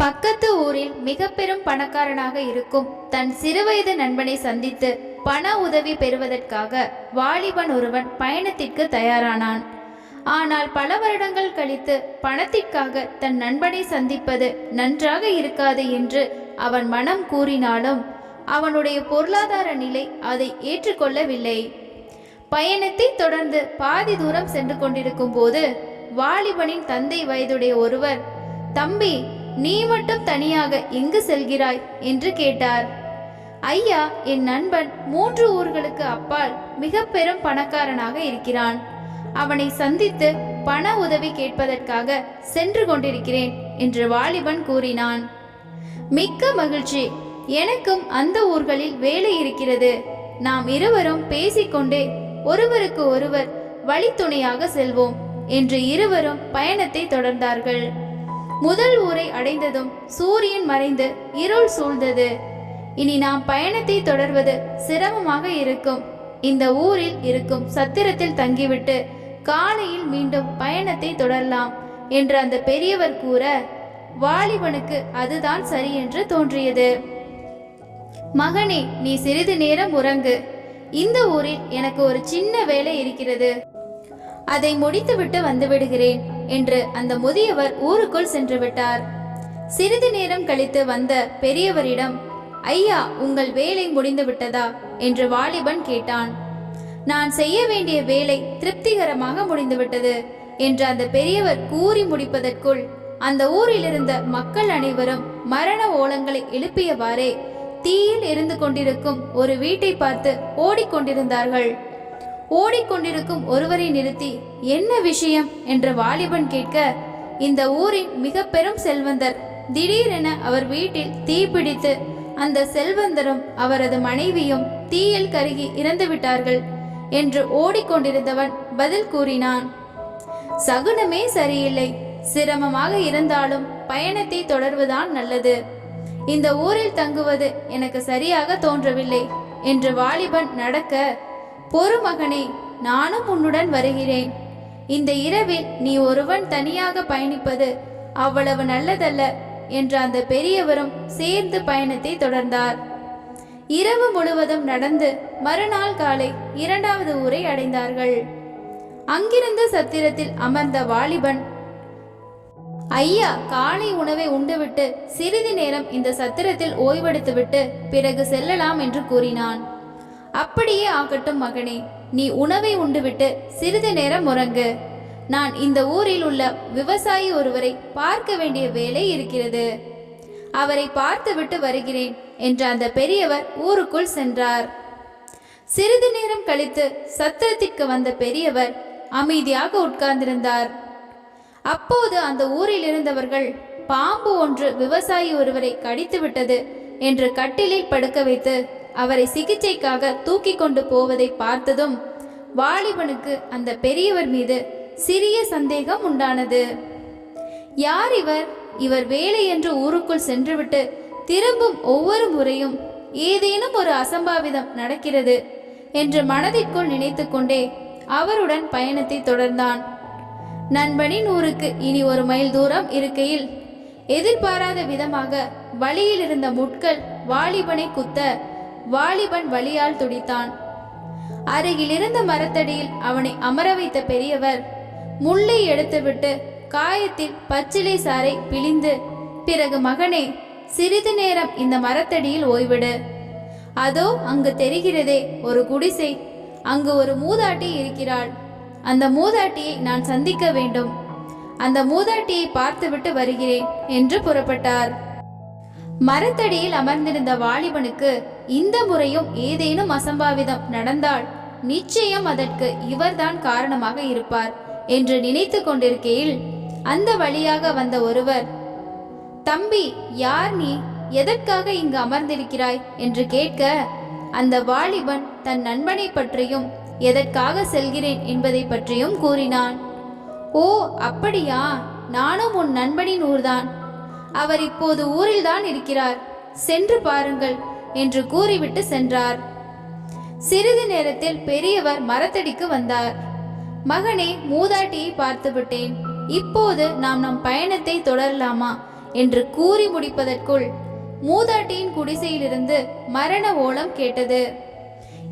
பக்கத்து ஊரில் மிக பெரும் பணக்காரனாக இருக்கும் தன் சிறுவயது நண்பனை சந்தித்து பண உதவி பெறுவதற்காக வாலிபன் ஒருவன் பயணத்திற்கு தயாரானான். ஆனால் பல வருடங்கள் கழித்து பணத்திற்காக தன் நண்பனை சந்திப்பது நன்றாக இருக்காது என்று அவன் மனம் கூறினாலும் அவனுடைய பொருளாதார நிலை அதை ஏற்றுக்கொள்ளவில்லை. பயணத்தை தொடர்ந்து பாதி தூரம் சென்று கொண்டிருக்கும் போது வாலிபனின் தந்தை வயதுடைய ஒருவர் தம்பி நீ மட்டும் தனியாக எங்கு செல்கிறாய்? என்று கேட்டார். ஐயா என் நண்பன் மூன்று ஊர்களுக்கு அப்பால் மிக பெரும் பணக்காரனாக இருக்கிறான். அவனை சந்தித்து பண உதவி கேட்பதற்காக சென்று கொண்டிருக்கிறேன் என்று வாலிபன் கூறினான். மிக்க மகிழ்ச்சி. எனக்கும் அந்த ஊர்களில் வேலை இருக்கிறது. நாம் இருவரும் பேசிக்கொண்டே ஒருவருக்கு ஒருவர் வழித்துணையாக செல்வோம் என்று இருவரும் பயணத்தை தொடர்ந்தார்கள். முதல் ஊரை அடைந்ததும் சூரியன் மறைந்து இருள் சூழ்ந்தது. இனி நாம் பயணத்தை தொடர்வது சிரமமாக இருக்கும். இந்த ஊரில் இருக்கும் சத்திரத்தில் தங்கிவிட்டு காலையில் மீண்டும் பயணத்தை தொடரலாம் என்று அந்த பெரியவர் கூற வாலிபனுக்கு அதுதான் சரி என்று தோன்றியது. மகனே நீ சிறிது நேரம் உறங்கு. இந்த ஊரில் எனக்கு ஒரு சின்ன வேலை இருக்கிறது. அதை முடித்துவிட்டு வந்து விடுகிறேன். என்று அந்த முதியவர் ஊருக்குள் சென்று விட்டார் சிறிது நேரம் கழித்து வந்த பெரியவரிடம் ஐயா உங்கள் வேலை முடிந்து விட்டதா? என்று வாலிபன் கேட்டான். நான் செய்ய வேண்டிய வேலை திருப்திகரமாக முடிந்துவிட்டது என்று அந்த பெரியவர் கூறி முடிப்பதற்குள் அந்த ஊரிலிருந்த மக்கள் அனைவரும் மரண ஓலங்களை எழுப்பியவாறே தீயில் இருந்து கொண்டிருக்கும் ஒரு வீட்டை பார்த்து ஓடிக்கொண்டிருந்தார்கள். ஓடிக்கொண்டிருக்கும் ஒருவரை நிறுத்தி என்ன விஷயம்? என்று வாலிபன் கேட்க இந்த ஊரின் மிக பெரும் செல்வந்தர். திடீரென அவர் வீட்டில் தீப்பிடித்து அந்த செல்வந்தரும் அவரது மனைவியும் தீயில் கருகி இறந்துவிட்டார்கள் என்று ஓடிக்கொண்டிருந்தவன் பதில் கூறினான். சகுனமே சரியில்லை. சிரமமாக இருந்தாலும் பயணத்தை தொடர்வதுதான் நல்லது. இந்த ஊரில் தங்குவது எனக்கு சரியாக தோன்றவில்லை என்று வாலிபன் நடக்க பொறுமகனே நானும் உன்னுடன் வருகிறேன். இந்த இரவில் நீ ஒருவன் தனியாக பயணிப்பது அவ்வளவு நல்லதல்ல என்று அந்த பெரியவரும் சேர்ந்து பயணத்தை தொடர்ந்தார். இரவு முழுவதும் நடந்து மறுநாள் காலை இரண்டாவது ஊரை அடைந்தார்கள். அங்கிருந்த சத்திரத்தில் அமர்ந்த வாலிபன் ஐயா காலை உணவை உண்டுவிட்டு சிறிது நேரம் இந்த சத்திரத்தில் ஓய்வெடுத்துவிட்டு பிறகு செல்லலாம் என்று கூறினான். அப்படியே ஆகட்டும் மகனே. நீ உணவை உண்டுவிட்டு சிறிது நேரம் உறங்கு. நான் இந்த ஊரில் உள்ள விவசாயி ஒருவரை பார்க்க வேண்டிய வேலை இருக்கிறது. அவரை பார்த்துவிட்டு வருகிறேன் என்று அந்த பெரியவர் ஊருக்குள் சென்றார். சிறிது நேரம் கழித்து சத்திரத்திற்கு வந்த பெரியவர் அமைதியாக உட்கார்ந்திருந்தார். அப்போது அந்த ஊரில் இருந்தவர்கள் பாம்பு ஒன்று விவசாயி ஒருவரை கடித்து விட்டது என்று கட்டிலில் படுக்க வைத்து அவரை சிகிச்சைக்காக தூக்கி கொண்டு போவதை பார்த்ததும் வாலிபனுக்கு அந்த பெரியவர் மீது சிறிய சந்தேகம் உண்டானது. யார் இவர்? இவர் வேலை என்று ஊருக்குள் சென்றுவிட்டு திரும்பும் ஒவ்வொரு முறையும் ஏதேனும் ஒரு அசம்பாவிதம் நடக்கிறது என்று மனதிற்குள் நினைத்துக்கொண்டே அவருடன் பயணத்தை தொடர்ந்தான். நண்பனின் ஊருக்கு இனி ஒரு மைல் தூரம் இருக்கையில் எதிர்பாராத விதமாக வழியில் இருந்த முட்கள் வாலிபனை குத்த வாலிபன் வலியால் துடித்தான். அருகில் இருந்த மரத்தடியில் அவனை அமர வைத்த பெரியவர் முள்ளை எடுத்துவிட்டு காயத்தில் பச்சிலை சாறை பிழிந்து பிறகு மகனே சிறிது நேரம் இந்த மரத்தடியில் ஓய்விடு. அதோ அங்கு தெரிகிறதே ஒரு குடிசை. அங்கு ஒரு மூதாட்டி இருக்கிறாள். அந்த மூதாட்டியை நான் சந்திக்க வேண்டும். அந்த மூதாட்டியை பார்த்துவிட்டு வருகிறேன் என்று புறப்பட்டார். மரத்தடியில் அமர்ந்திருந்த வாலிபனுக்கு இந்த முறையும் ஏதேனும் அசம்பாவிதம் நடந்தால் நிச்சயம் அதற்கு இவர்தான் காரணமாக இருப்பார் என்று நினைத்து கொண்டிருக்கையில் அந்த வழியாக வந்த ஒருவர் தம்பி யார் நீ? எதற்காக இங்கு அமர்ந்திருக்கிறாய்? என்று கேட்க அந்த வாலிபன் தன் நண்பனை பற்றியும் எதற்காக செல்கிறேன்? என்பதை பற்றியும் கூறினான். ஓ அப்படியா? நானும் உன் நண்பனின் ஊர்தான். அவர் இப்போது ஊரில்தான் இருக்கிறார். சென்று பாருங்கள் என்று கூறிவிட்டு சென்றார். சிறிது நேரத்தில் பெரியவர் மரத்தடிக்கு வந்தார். மகனே மூதாட்டியை பார்த்து விட்டேன் இப்போது நாம் நம் பயணத்தை தொடரலாமா என்று கூறி முடிப்பதற்குள் மூதாட்டியின் குடிசையிலிருந்து மரண ஓலம் கேட்டது.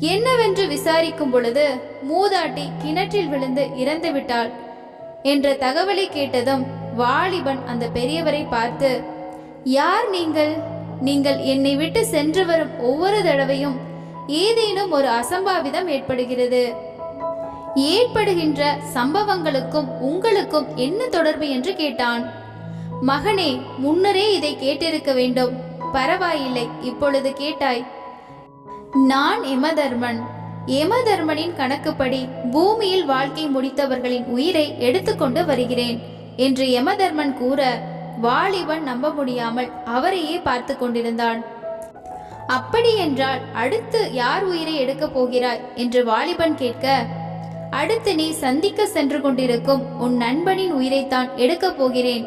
என்னவென்று விசாரிக்கும் பொழுது மூதாட்டி கிணற்றில் விழுந்து இறந்துவிட்டாள் என்ற தகவலை கேட்டதும் வாலிபன் அந்த பெரியவரை பார்த்து யார் நீங்கள்? நீங்கள் என்னை விட்டு சென்று வரும் ஒவ்வொரு தடவையும் ஏதேனும் ஒரு அசம்பாவிதம் ஏற்படுகிறது. ஏற்படுகின்ற சம்பவங்களுக்கும் உங்களுக்கும் என்ன தொடர்பு? என்று கேட்டான். மகனே முன்னரே இதை கேட்டிருக்க வேண்டும். பரவாயில்லை. இப்பொழுது கேட்டாய். நான் எமதர்மன் யமதர்மனின் கணக்குப்படி பூமியில் வாழ்க்கை முடித்தவர்களின் உயிரை எடுத்துக்கொண்டு வருகிறேன். என்று யமதர்மன் கூற வாலிபன் நம்ப முடியாமல் அவரையே பார்த்து கொண்டிருந்தான். அப்படி என்றால் அடுத்து யார் உயிரை எடுக்கப் போகிறாய்? என்று வாலிபன் கேட்க அடுத்து நீ சந்திக்க சென்று கொண்டிருக்கும் உன் நண்பனின் உயிரைத்தான் எடுக்கப் போகிறேன்.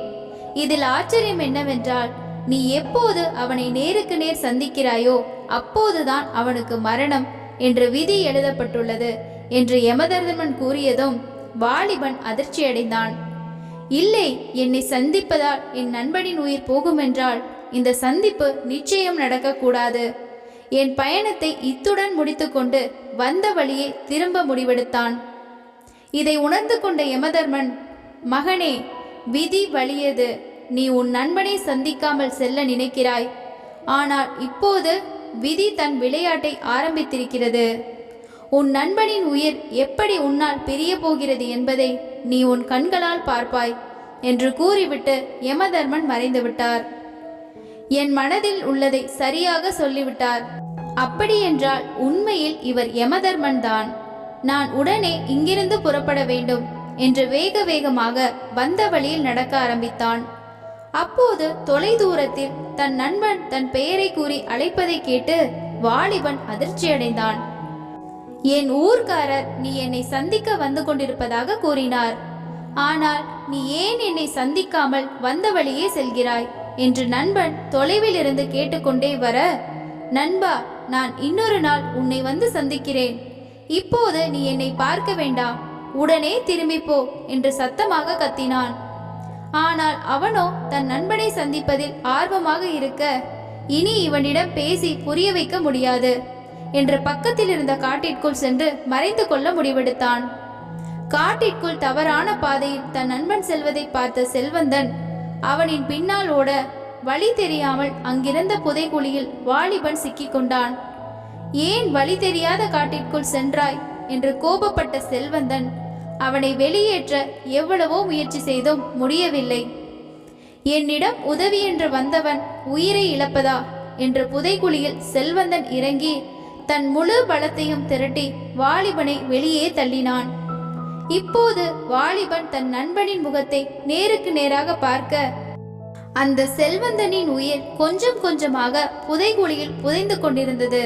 இதில் ஆச்சரியம் என்னவென்றால் நீ எப்போது அவனை நேருக்கு நேர் சந்திக்கிறாயோ அப்போதுதான் அவனுக்கு மரணம் என்று விதி எழுதப்பட்டுள்ளது என்று யமதர்மன் கூறியதும் வாலிபன் அதிர்ச்சியடைந்தான். இல்லை என்னை சந்திப்பதால் என் நண்பனின் உயிர் போகுமென்றால் இந்த சந்திப்பு நிச்சயம் நடக்கக்கூடாது. என் பயணத்தை இத்துடன் முடித்துக்கொண்டு வந்த வழியே திரும்ப முடிவெடுத்தான். இதை உணர்ந்து கொண்ட யமதர்மன் மகனே விதி வலியது. நீ உன் நண்பனை சந்திக்காமல் செல்ல நினைக்கிறாய். ஆனால் இப்போது விதி தன் விளையாட்டை ஆரம்பித்திருக்கிறது. உன் நண்பனின் உயிர் எப்படி உன்னால் பிரிய போகிறது என்பதை நீ உன் கண்களால் பார்ப்பாய் என்று கூறிவிட்டு யமதர்மன் மறைந்துவிட்டார் என் மனதில் உள்ளதை சரியாக சொல்லிவிட்டார். அப்படியென்றால் உண்மையில் இவர் யமதர்மன் தான் நான் உடனே இங்கிருந்து புறப்பட வேண்டும் என்று வேக வேகமாக வந்த வழியில் நடக்க ஆரம்பித்தான். அப்போது தொலை தூரத்தில் தன் நண்பன் தன் பெயரை கூறி அழைப்பதை கேட்டு வாலிபன் அதிர்ச்சியடைந்தான். என் ஊர்க்காரர் நீ என்னை சந்திக்க வந்து கொண்டிருப்பதாக கூறினார். ஆனால் நீ ஏன் என்னை சந்திக்காமல் வந்த வழியே செல்கிறாய்? என்று நண்பன் தொலைவில் இருந்து கேட்டுக்கொண்டே வர நண்பா நான் இன்னொரு நாள் உன்னை வந்து சந்திக்கிறேன். இப்போது நீ என்னை பார்க்க வேண்டாம். உடனே திரும்பிப்போ என்று சத்தமாக கத்தினான். ஆனால் அவனோ தன் நண்பனை சந்திப்பதில் ஆர்வமாக இருக்க இனி இவனிடம் பேசி புரிய வைக்க முடியாது. என்று பக்கத்தில் இருந்த காட்டிற்குள் சென்று மறைந்து கொள்ள முடிவெடுத்தான். காட்டிற்குள் தவறான பாதையில் தன் நண்பன் செல்வதை பார்த்த செல்வந்தன் அவனின் பின்னால் ஓட வழி தெரியாமல் அங்கிருந்த புதைகுழியில் வாலிபன் சிக்கிக்கொண்டான் ஏன் வழி தெரியாத காட்டிற்குள் சென்றாய்? என்று கோபப்பட்ட செல்வந்தன் அவனை வெளியேற்ற எவ்வளவோ முயற்சி செய்தும் முடியவில்லை. என்னிடம் உதவி என்று வந்தவன் உயிரை இழப்பதா? என்று புதைகுழியில் செல்வந்தன் இறங்கி தன் முழு பலத்தையும் திரட்டி வாலிபனை வெளியே தள்ளினான். இப்போது வாலிபன் தன் நண்பனின் முகத்தை நேருக்கு நேராக பார்க்க அந்த செல்வந்தனின் உயிர் கொஞ்சம் கொஞ்சமாக புதைகுழியில் புதைந்து கொண்டிருந்தது.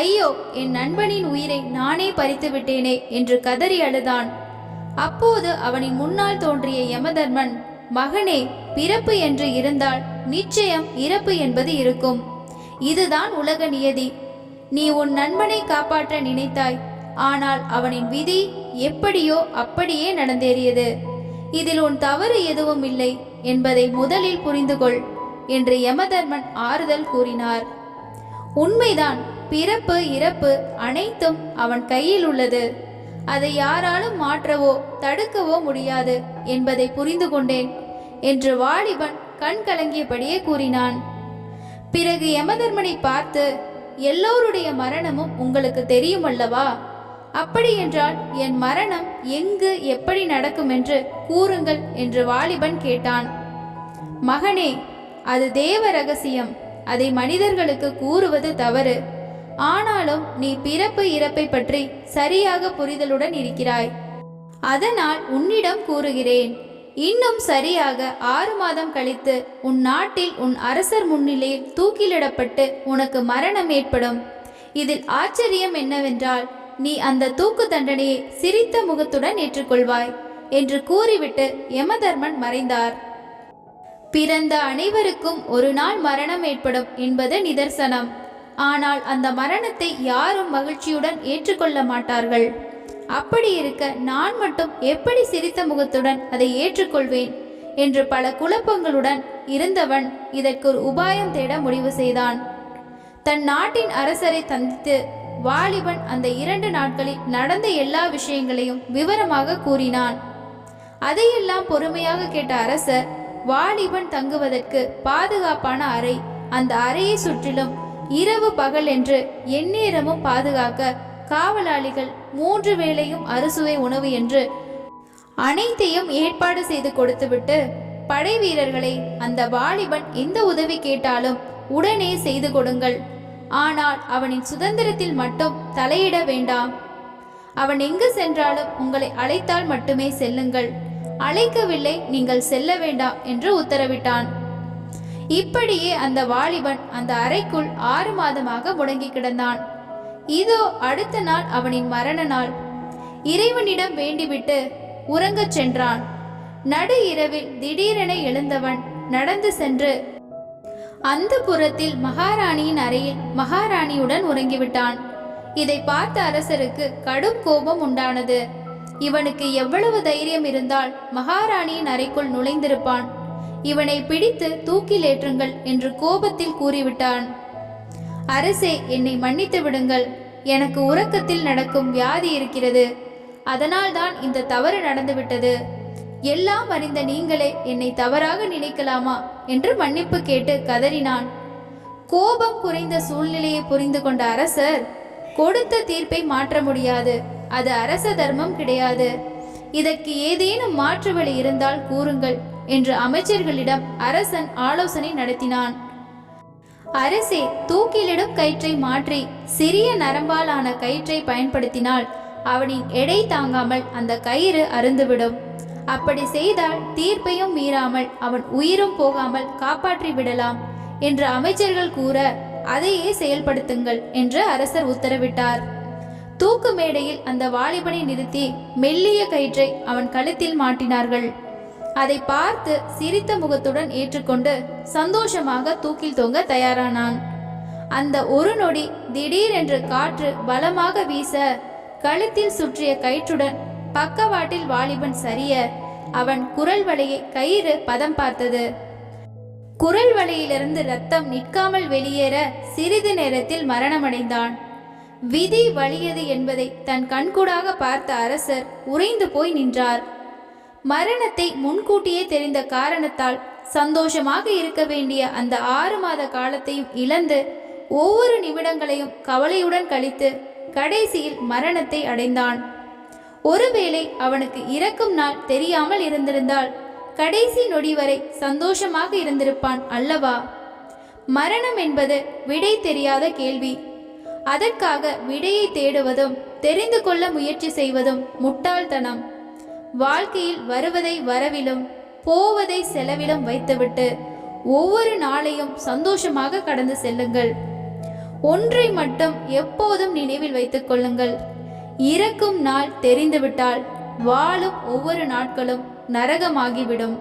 ஐயோ என் நண்பனின் உயிரை நானே பறித்து விட்டேனே என்று கதறி அழுதான். அப்போது அவனின் முன்னால் தோன்றிய யமதர்மன் மகனே பிறப்பு என்று இருந்தால் நிச்சயம் இறப்பு என்பது இருக்கும். இதுதான் உலக நியதி. நீ உன் நண்பனை காப்பாற்ற நினைத்தாய். ஆனால் அவனின் விதி எப்படியோ அப்படியே நடந்தேறியது. இதில் உன் தவறு எதுவும் இல்லை என்பதை முதலில் புரிந்து கொள் என்று யமதர்மன் ஆறுதல் கூறினார். உண்மைதான் பிறப்பு இறப்பு அனைத்தும் அவன் கையில் உள்ளது. அதை யாராலும் மாற்றவோ தடுக்கவோ முடியாது என்பதை புரிந்து கொண்டேன் என்று வாலிபன் கண் கலங்கியபடியே கூறினான். பிறகு யமதர்மனை பார்த்து எல்லோருடைய மரணமும் உங்களுக்கு தெரியும் அல்லவா அப்படியென்றால் என் மரணம் எங்கு எப்படி நடக்கும் என்று கூறுங்கள் என்று வாலிபன் கேட்டான். மகனே அது தேவ ரகசியம். அதை மனிதர்களுக்கு கூறுவது தவறு. ஆனாலும் நீ பிறப்பு இறப்பை பற்றி சரியாக புரிதலுடன் இருக்கிறாய். அதனால் உன்னிடம் கூறுகிறேன். இன்னும் சரியாக ஆறு மாதம் கழித்து உன் நாட்டில் உன் அரசர் முன்னிலையில் தூக்கிலிடப்பட்டு உனக்கு மரணம் ஏற்படும். இதில் ஆச்சரியம் என்னவென்றால் நீ அந்த தூக்கு தண்டனையை சிரித்த முகத்துடன் ஏற்றுக்கொள்வாய் என்று கூறிவிட்டு யமதர்மன் மறைந்தார். பிறந்த அனைவருக்கும் ஒரு நாள் மரணம் ஏற்படும் என்பது நிதர்சனம். ஆனால் அந்த மரணத்தை யாரும் மகிழ்ச்சியுடன் ஏற்றுக்கொள்ள மாட்டார்கள். அப்படி இருக்க நான் மட்டும் எப்படி சிரித்த முகத்துடன் அதை ஏற்றுக்கொள்வேன்? என்று பல குழப்பங்களுடன் இருந்தவன் இதற்கு ஒரு உபாயம் தேட முடிவு செய்தான். தன் நாட்டின் அரசரை சந்தித்து வாலிபன் அந்த இரண்டு நாட்களில் நடந்த எல்லா விஷயங்களையும் விவரமாக கூறினான். அதையெல்லாம் பொறுமையாக கேட்ட அரசர் வாலிபன் தங்குவதற்கு பாதுகாப்பான அறை அந்த அறையை சுற்றிலும் இரவு பகல் என்று எந்நேரமும் பாதுகாக்க காவலாளிகள் மூன்று வேளையும் அறுசுவை உணவு என்று அனைத்தையும் ஏற்பாடு செய்து கொடுத்துவிட்டு படை வீரர்களை அந்த வாலிபன் எந்த உதவி கேட்டாலும் உடனே செய்து கொடுங்கள். ஆனால் அவனின் சுதந்திரத்தில் மட்டும் தலையிட வேண்டாம். அவன் எங்கு சென்றாலும் உங்களை அழைத்தால் மட்டுமே செல்லுங்கள். அழைக்கவில்லை நீங்கள் செல்ல வேண்டாம் என்று உத்தரவிட்டான். இப்படியே அந்த வாலிபன் அந்த அறைக்குள் ஆறு மாதமாக முடங்கி கிடந்தான் இதோ அடுத்த நாள் அவனின் மரண நாள். இறைவனிடம் வேண்டிவிட்டு உறங்கச் சென்றான். நடு இரவில் திடீரென எழுந்தவன் நடந்து சென்று அந்த புறத்தில் மகாராணியின் அறையில் மகாராணியுடன் உறங்கிவிட்டான். இதை பார்த்த அரசருக்கு கடும் கோபம் உண்டானது. இவனுக்கு எவ்வளவு தைரியம் இருந்தால் மகாராணியின் அறைக்குள் நுழைந்திருப்பான். இவனை பிடித்து தூக்கிலேற்றுங்கள் என்று கோபத்தில் கூறிவிட்டான். அரசே என்னை மன்னித்து விடுங்கள். எனக்கு உறக்கத்தில் நடக்கும் வியாதி இருக்கிறது. அதனால்தான் இந்த தவறு நடந்துவிட்டது. எல்லாம் அறிந்த நீங்களே என்னை தவறாக நினைக்கலாமா என்று மன்னிப்பு கேட்டு கதறினான். கோபம் குறைந்த சூழ்நிலையை புரிந்து கொண்ட அரசர் கொடுத்த தீர்ப்பை மாற்ற முடியாது. அது அரச தர்மம் கிடையாது. இதற்கு ஏதேனும் மாற்று வழி இருந்தால் கூறுங்கள் என்று அமைச்சர்களிடம் அரசன் ஆலோசனை நடத்தினான். அரசே தூக்கிலிடும் கயிற்றை மாற்றி சிறிய நரம்பாலான கயிற்றை பயன்படுத்தினால் அவனின் எடை தாங்காமல் அந்த கயிறு அருந்துவிடும் அப்படி செய்தால் தீர்ப்பையும் மீறாமல் அவன் உயிரும் போகாமல் காப்பாற்றி விடலாம் என்று அமைச்சர்கள் கூற அதையே செயல்படுத்துங்கள் என்று அரசர் உத்தரவிட்டார். தூக்கு மேடையில் அந்த வாலிபனை நிறுத்தி மெல்லிய கயிற்றை அவன் கழுத்தில் மாட்டினார்கள். அதை பார்த்து சிரித்த முகத்துடன் ஏற்றுக்கொண்டு சந்தோஷமாக தூக்கில் தொங்க தயாரானான். அந்த ஒரு நொடி திடீரென்று காற்று பலமாக வீச கழுத்தில் சுற்றிய கயிற்றுடன் பக்கவாட்டில் வாலிபன் சரிய அவன் குரல் வலையை கயிறு பதம் பார்த்தது. குரல் வலையிலிருந்து ரத்தம் நிற்காமல் வெளியேற சிறிது நேரத்தில் மரணமடைந்தான். விதி வலியது என்பதை தன் கண்கூடாக பார்த்த அரசர் உறைந்து போய் நின்றார். மரணத்தை முன்கூட்டியே தெரிந்த காரணத்தால் சந்தோஷமாக இருக்க வேண்டிய அந்த ஆறு மாத காலத்தையும் இழந்து ஒவ்வொரு நிமிடங்களையும் கவலையுடன் கழித்து கடைசியில் மரணத்தை அடைந்தான். ஒருவேளை அவனுக்கு இறக்கும் நாள் தெரியாமல் இருந்திருந்தால் கடைசி நொடி வரை சந்தோஷமாக இருந்திருப்பான் அல்லவா? மரணம் என்பது விடை தெரியாத கேள்வி. அதற்காக விடையை தேடுவதும் தெரிந்து கொள்ள முயற்சி செய்வதும் முட்டாள்தனம். வாழ்க்கையில் வருவதை வரவிலும் போவதை செலவிலும் வைத்துவிட்டு ஒவ்வொரு நாளையும் சந்தோஷமாக கடந்து செல்லுங்கள். ஒன்றை மட்டும் எப்போதும் நினைவில் வைத்துக் கொள்ளுங்கள். இறக்கும் நாள் தெரிந்துவிட்டால் வாழும் ஒவ்வொரு நாட்களும் நரகமாகிவிடும்.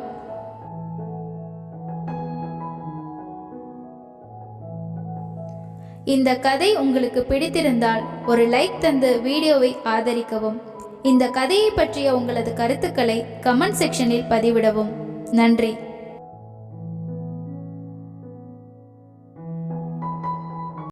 இந்த கதை உங்களுக்கு பிடித்திருந்தால் ஒரு லைக் தந்து வீடியோவை ஆதரிக்கவும். இந்த கதையை பற்றிய உங்களது கருத்துக்களை கமெண்ட் செக்ஷனில் பதிவிடவும். நன்றி.